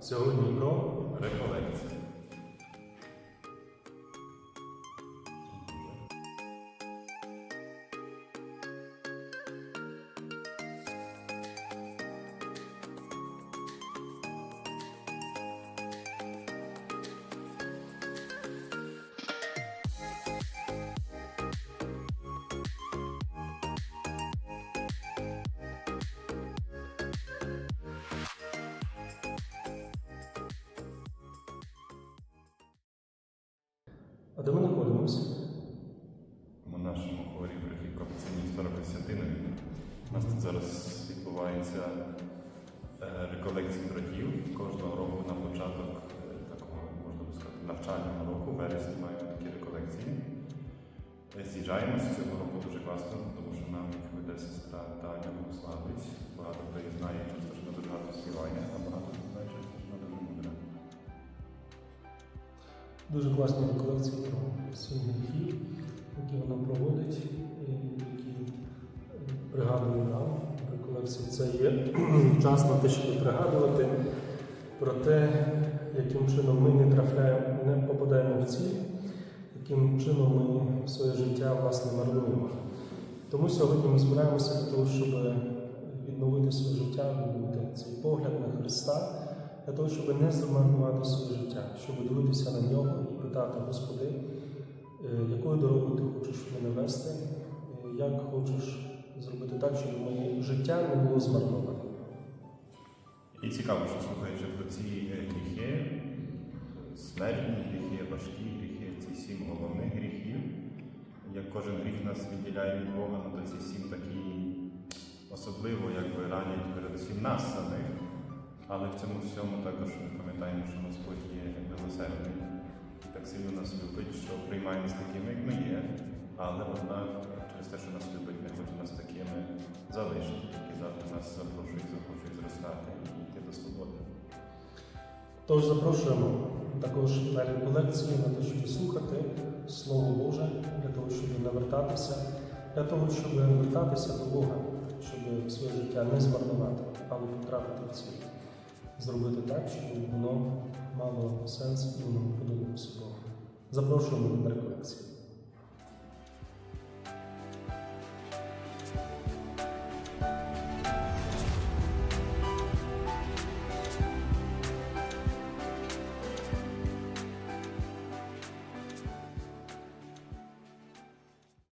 Сьогодні про Реколекція. А де ми знаходимося? У нашому хорі в Пацанів Старопресвятинові. У нас тут зараз відбувається е, реколекція братів. Кожного року на початок е, такого, можна сказати, навчального року, вересні маємо такі реколекції. Е, З'їжджаємося цього року дуже класно, Дуже класні реколекції про сім гріхів, які вона проводить, які е, пригадує нам. Реколекції це є час на те, щоб пригадувати про те, яким чином ми не трафляємо, не попадаємо в ціль, яким чином ми своє життя власне марнуємо. Тому сьогодні ми збираємося для того, щоб відновити своє життя, відновити цей погляд на Христа, для того, щоб не замарнувати своє життя, питати, Господи, е, якою дорогою ти хочеш мене вести, Е, як хочеш зробити так, щоб моє життя не було змарноване. І цікаво, що слухаючи про ці е, гріхи, смертні гріхи, важкі гріхи, ці сім головних гріхів. Як кожен гріх нас відділяє від Бога, ну, то ці сім такі особливо якби ранять передусім нас самих. Але в цьому всьому також ми пам'ятаємо, що Господь є милосердний і так сильно нас любить, що приймає нас такими, як ми є, але однак через те, що нас любить, не хоче нас такими залишити, тільки завжди нас запрошує, запрошує зростати і йти до свободи. Тож запрошуємо також на реколекції, на те, щоб слухати Слово Боже, для того, щоб навертатися, для того, щоб вертатися до Бога, щоб своє життя не змарнувати, але потрапити в ціль. Зробити так, щоб воно мало сенс і подобалося Богу. Запрошуємо на реколекцію.